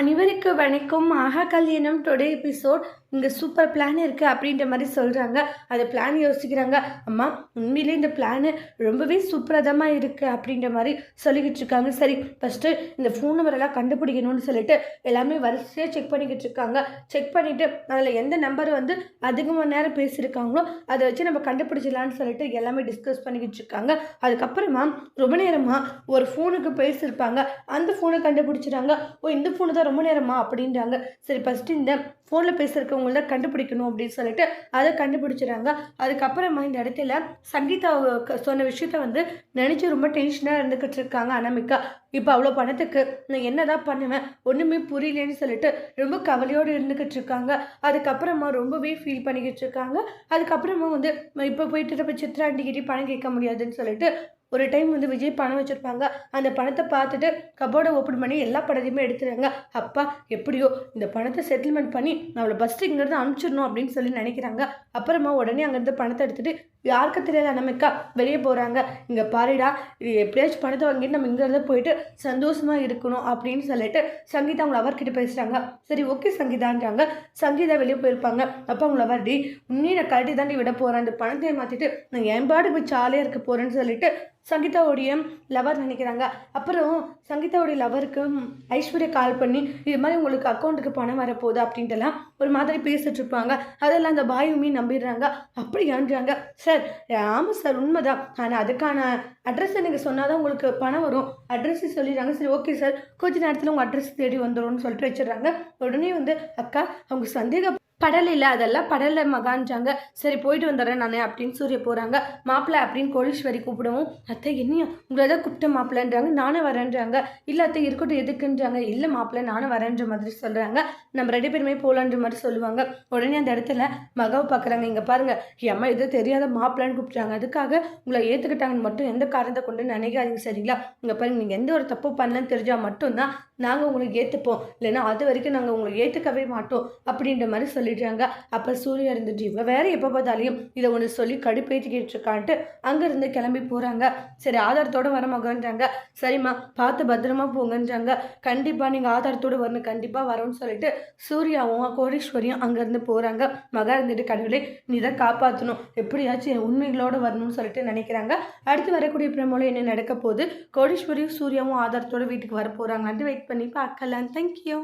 அனைவருக்கு வணக்கம். ஆஹா கல்யாணம் டுடே எபிசோட் இங்கே சூப்பர் பிளான் இருக்குது அப்படின்ற மாதிரி சொல்கிறாங்க அதை பிளான் யோசிக்கிறாங்க. அம்மா உண்மையிலே இந்த பிளானு ரொம்பவே சூப்பரதமாக இருக்குது அப்படின்ற மாதிரி சொல்லிக்கிட்டு இருக்காங்க. சரி ஃபஸ்ட்டு இந்த ஃபோன் நம்பரெல்லாம் கண்டுபிடிக்கணும்னு சொல்லிட்டு எல்லாமே வரிசையாக செக் பண்ணிக்கிட்டு இருக்காங்க. செக் பண்ணிவிட்டு அதில் எந்த நம்பர் வந்து அதிகமாக நேரம் பேசியிருக்காங்களோ அதை வச்சு நம்ம கண்டுபிடிச்சிடலான்னு சொல்லிட்டு எல்லாமே டிஸ்கஸ் பண்ணிக்கிட்டு இருக்காங்க. அதுக்கப்புறமா ரொம்ப நேரமாக ஒரு ஃபோனுக்கு பேசியிருப்பாங்க. அந்த ஃபோனை கண்டுபிடிச்சிட்டாங்க. ஓ இந்த ஃபோனு தான் ரொம்ப நேரமா அப்படின்றாங்க. சரி ஃபஸ்ட்டு இந்த ஃபோனில் பேசுகிறவங்கள கண்டுபிடிக்கணும் அப்படின்னு சொல்லிட்டு அதை கண்டுபிடிச்சிடுறாங்க. அதுக்கப்புறமா இந்த இடத்துல சங்கீதா க- சொன்ன விஷயத்த வந்து நினச்சி ரொம்ப டென்ஷனாக இருந்துக்கிட்டு இருக்காங்க அனாமிக்கா இப்போ அவ்வளோ பணத்துக்கு நான் என்ன தான் பண்ணுவேன்? ஒன்றுமே புரியலன்னு சொல்லிட்டு ரொம்ப கவலையோடு இருந்துக்கிட்டு இருக்காங்க. அதுக்கப்புறமா ரொம்பவே ஃபீல் பண்ணிக்கிட்டு இருக்காங்க. அதுக்கப்புறமா வந்து இப்போ போயிட்டு நம்ம சித்ராண்டிகிட்டே பணம் கேட்க முடியாதுன்னு சொல்லிட்டு ஒரு டைம் வந்து விஜய் பணம் வச்சுருப்பாங்க. அந்த பணத்தை பார்த்துட்டு கபோர்டை ஓப்பன் பண்ணி எல்லா படத்தையுமே எடுத்துறாங்க அப்பா எப்படியோ இந்த பணத்தை செட்டில்மெண்ட் பண்ணி நம்மளை பஸ்ட்டு ஃபஸ்ட்டு இங்கேருந்து அனுப்பிச்சிடணும் அப்படின்னு சொல்லி நினைக்கிறாங்க. அப்புறமா உடனே அங்கேருந்து பணத்தை எடுத்துட்டு யாருக்கு தெரியாத அனமிக்கா வெளியே போகிறாங்க இங்கே பாருடா இது எப்படியாச்சும் பணத்தை வாங்கிட்டு நம்ம இங்கேருந்து போயிட்டு சந்தோஷமாக இருக்கணும் அப்படின்னு சொல்லிட்டு சங்கீதா அவங்கள அவர்கிட்ட பேசுகிறாங்க சரி ஓகே சங்கீதான்றாங்க. சங்கீதா வெளியே போயிருப்பாங்க. அப்போ அவங்கள அவர் டி நீ நான் கழட்டி தாண்டி விட போகிறேன் அந்த பணத்தை மாற்றிட்டு நான் என் பாடு போய் ஜாலியாக இருக்க போகிறேன்னு சொல்லிட்டு சங்கீதாவுடைய லவர் நினைக்கிறாங்க. அப்புறம் சங்கீதாவுடைய லவருக்கு ஐஸ்வர்யா கால் பண்ணி இது மாதிரி உங்களுக்கு அக்கௌண்ட்டுக்கு பணம் வரப்போகுது? அப்படின்ட்டுலாம் ஒரு மாதிரி பேசிட்டு இருப்பாங்க. அதெல்லாம் அந்த பாயுமே நம்பிடுறாங்க. அப்படியான்றாங்க. சரி ஆமாம் சார் உண்மைதான். ஆனால் அதுக்கான அட்ரஸ் எனக்கு சொன்னால் தான் உங்களுக்கு பணம் வரும். அட்ரஸ் சொல்லிடுறாங்க. சரி ஓகே சார் கொஞ்ச நேரத்தில் உங்கள் அட்ரஸ் தேடி வந்துடும்னு சொல்லிட்டு வச்சிடுறாங்க. உடனே வந்து அக்கா அவங்க சந்தேக படல் இல்லை அதெல்லாம் படல மகான்றாங்க சரி போயிட்டு வந்துடுறேன் நான் அப்படின்னு சூரிய போகிறாங்க மாப்பிள்ளை அப்படின்னு கோடீஸ்வரி கூப்பிடவும் அத்தை என்னையா? உங்களை தான் கூப்பிட்ட மாப்பிள்ளன்றாங்க நானும் வரேன்றாங்க. இல்லை அத்தை இருக்கட்டும் எதுக்குன்றாங்க. இல்லை மாப்பிள்ளை நானும் வரேன்ற மாதிரி சொல்கிறாங்க நம்ம ரெண்டு பேருமே போகலான்ற மாதிரி சொல்லுவாங்க. உடனே அந்த இடத்துல மகாவை பார்க்குறாங்க இங்கே பாருங்கள் ஏம்மா எதுவும் தெரியாத மாப்பிள்ளைன்னு கூப்பிட்றாங்க அதுக்காக உங்களை ஏற்றுக்கிட்டாங்கன்னு மட்டும் எந்த காரணத்தை கொண்டு நினைக்காதீங்க சரிங்களா? இங்கே பாருங்க நீங்கள் எந்த ஒரு தப்பு பண்ணலன்னு தெரிஞ்சால் மட்டும்தான் நாங்கள் உங்களுக்கு ஏற்றுப்போம் இல்லைன்னா அது வரைக்கும் நாங்கள் உங்களை ஏற்றுக்கவே மாட்டோம். அப்படின்ற மாதிரி சொல்லிட்டாங்க. அப்போ சூர்யா இருந்துட்டு இவ வேற எப்போ பார்த்தாலையும் இதை ஒன்று சொல்லி கடுப்பேற்றிக்கிட்டு இருக்கான்ட்டு அங்கேருந்து கிளம்பி போகிறாங்க சரி ஆதாரத்தோட வர மகன்றாங்க சரிம்மா பார்த்து பத்திரமா போங்கன்றாங்க. கண்டிப்பாக நீங்கள் ஆதாரத்தோடு வரணும் கண்டிப்பாக வரோன்னு சொல்லிட்டு சூர்யாவும் கோடீஸ்வரியும் அங்கேருந்து போகிறாங்க மகா இருந்துட்டு கடவுளே நீ தான் காப்பாற்றணும் எப்படியாச்சும் என் உண்மைகளோடு வரணும்னு சொல்லிட்டு நினைக்கிறாங்க. அடுத்து வரக்கூடிய பிரமோல என்ன நடக்க போகுது? கோடீஸ்வரியும் சூர்யாவும் ஆதாரத்தோட வீட்டுக்கு வர போகிறாங்களான்ட்டு வெயிட் பண்ணி பார்க்கலாம். தேங்க்யூ